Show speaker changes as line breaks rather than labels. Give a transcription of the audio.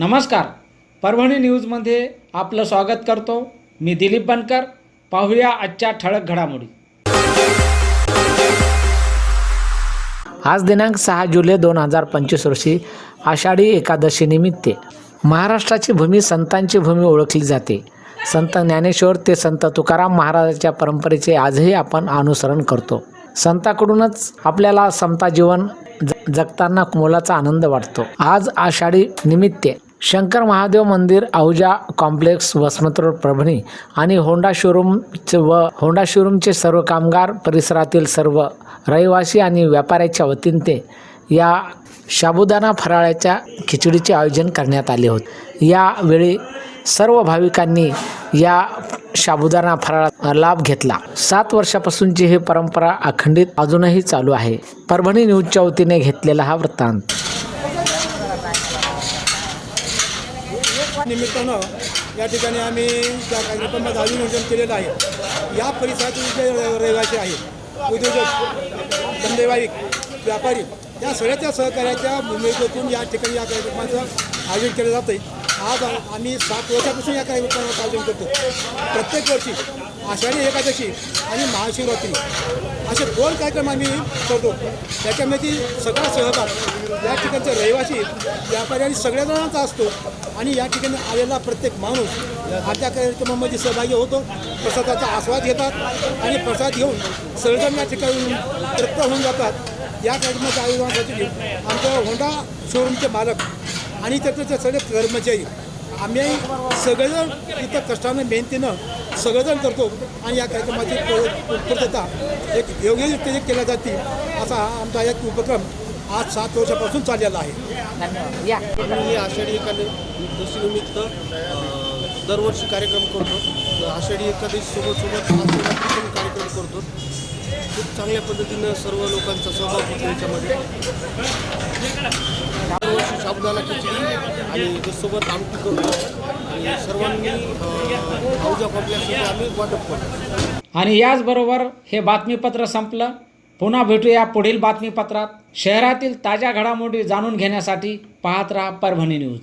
नमस्कार. परभणी न्यूजमध्ये आपलं स्वागत करतो. मी दिलीप बनकर. पाहूया आजच्या ठळक घडामोडी. आज दिनांक सहा जुलै दोन हजार पंचवीस रोजी आषाढी एकादशीनिमित्ते महाराष्ट्राची भूमी संतांची भूमी ओळखली जाते. संत ज्ञानेश्वर ते संत तुकाराम महाराजाच्या परंपरेचे आजही आपण अनुसरण करतो. संताकडूनच आपल्याला समता जीवन जगताना मोलाचा आनंद वाटतो. आज आषाढी निमित्ते शंकर महादेव मंदिर आहुजा कॉम्प्लेक्स वसमत रोड परभणी आणि होंडा शोरूमचे व होंडा शोरूमचे सर्व कामगार परिसरातील सर्व रहिवासी आणि व्यापाऱ्याच्या वतीने या शाबुदाना फराळाच्या खिचडीचे आयोजन करण्यात आले होते. यावेळी सर्व भाविकांनी या शाबुदाना फराळा लाभ घेतला. सात वर्षापासूनची ही परंपरा अखंडित अजूनही चालू आहे. परभणी न्यूजच्या वतीने घेतलेला हा वृत्तांत.
निमित्तानं या ठिकाणी आम्ही त्या कार्यक्रमाचं आयोजन केलेलं आहे. या परिसरातील जे रहिवासी आहेत उद्योजक धंदेवाईक व्यापारी या सगळ्याच्या सहकार्याच्या भूमिकेतून या ठिकाणी या कार्यक्रमाचं आयोजन केलं जातं आहे आज आम्ही सात वर्षापासून या कार्यक्रमाचं आयोजन करतो. प्रत्येक वर्षी आषाढी एकादशी आणि महाशिवरात्री असे दोन कार्यक्रम आम्ही करतो. त्याच्यामध्ये सगळा सहभाग या ठिकाणचे रहिवासी व्यापारी आणि सगळ्या जणांचा असतो आणि या ठिकाणी आलेला प्रत्येक माणूस हा त्या कार्यक्रमामध्ये सहभागी होतो. प्रसादाचा आस्वाद घेतात आणि प्रसाद घेऊन सर्वजण या ठिकाणी तृप्त होऊन जातात. या कार्यक्रमाच्या आयोजनासाठी आमच्या होंडा शोरूमचे मालक आणि त्याचे सगळे कर्मचारी आम्ही सगळेजण इथं कष्टानं मेहनतीनं सगळेजण करतो. आणि या कार्यक्रमाची पूर्तता एक योग्यरीत्या केल्या जाते असा आमचा एक उपक्रम आज सात वर्षापासून चाललेला आहे.
आम्ही आषाढी एकादशीनिमित्त अ, दरवर्षी कार्यक्रम करतो. तर आषाढी एकादशी सोबत महाशिवरात्री पण कार्यक्रम करतो. खूप चांगल्या पद्धतीनं सर्व लोकांचा सहभाग होतो याच्यामध्ये. साबुदाणा खिचडी आणि त्यासोबत आमटी करतो आणि सर्वांनी अवजा कॉम्प्लेक्समध्ये आम्ही वाटप करतो
आणि याचबरोबर हे बातमीपत्र संपलं. पुन्हा भेटूया पुढील बातमीपत्रात. शहरातील ताज्या घडामोडी जाणून घेण्यासाठी पाहत राहा परभणी न्यूज.